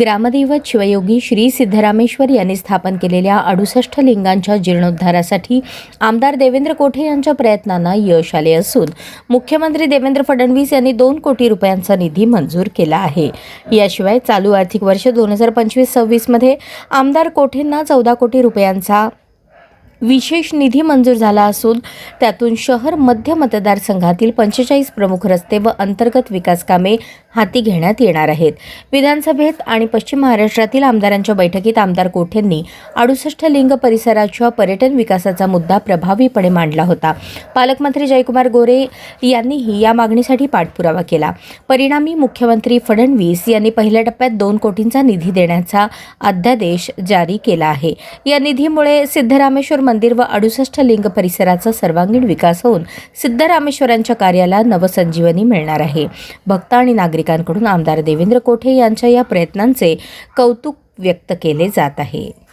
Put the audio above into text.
ग्रामदैवत शिवयोगी श्री सिद्धरामेश्वर यांनी स्थापन केलेल्या अडुसष्ट लिंगांच्या जीर्णोद्धारासाठी आमदार देवेंद्र कोठे यांच्या प्रयत्नांना यश आले असून मुख्यमंत्री देवेंद्र फडणवीस यांनी दोन कोटी रुपयांचा निधी मंजूर केला आहे. याशिवाय चालू आर्थिक वर्ष दोन हजार पंचवीस सव्वीसमध्ये आमदार कोठेंना चौदा कोटी रुपयांचा विशेष निधी मंजूर झाला असून त्यातून शहर मध्य मतदारसंघातील पंचेचाळीस प्रमुख रस्ते व अंतर्गत विकास कामे हाती घेण्यात येणार आहेत. विधानसभेत आणि पश्चिम महाराष्ट्रातील आमदारांच्या बैठकीत आमदार कोठेंनी अडुसष्ट लिंग परिसराच्या पर्यटन विकासाचा मुद्दा प्रभावीपणे मांडला होता. पालकमंत्री जयकुमार गोरे यांनीही या मागणीसाठी पाठपुरावा केला. परिणामी मुख्यमंत्री फडणवीस यांनी पहिल्या टप्प्यात दोन कोटींचा निधी देण्याचा अध्यादेश जारी केला आहे. या निधीमुळे सिद्धरामेश्वर मंदिर व अडुसष्ट लिंग परिसराचा सर्वांगीण विकास होऊन सिद्धरामेश्वरांच्या कार्याला नवसंजीवनी मिळणार आहे. भक्त आणि नागरिकांकडून आमदार देवेंद्र कोठे यांच्या या प्रयत्नांचे कौतुक व्यक्त केले जात आहे.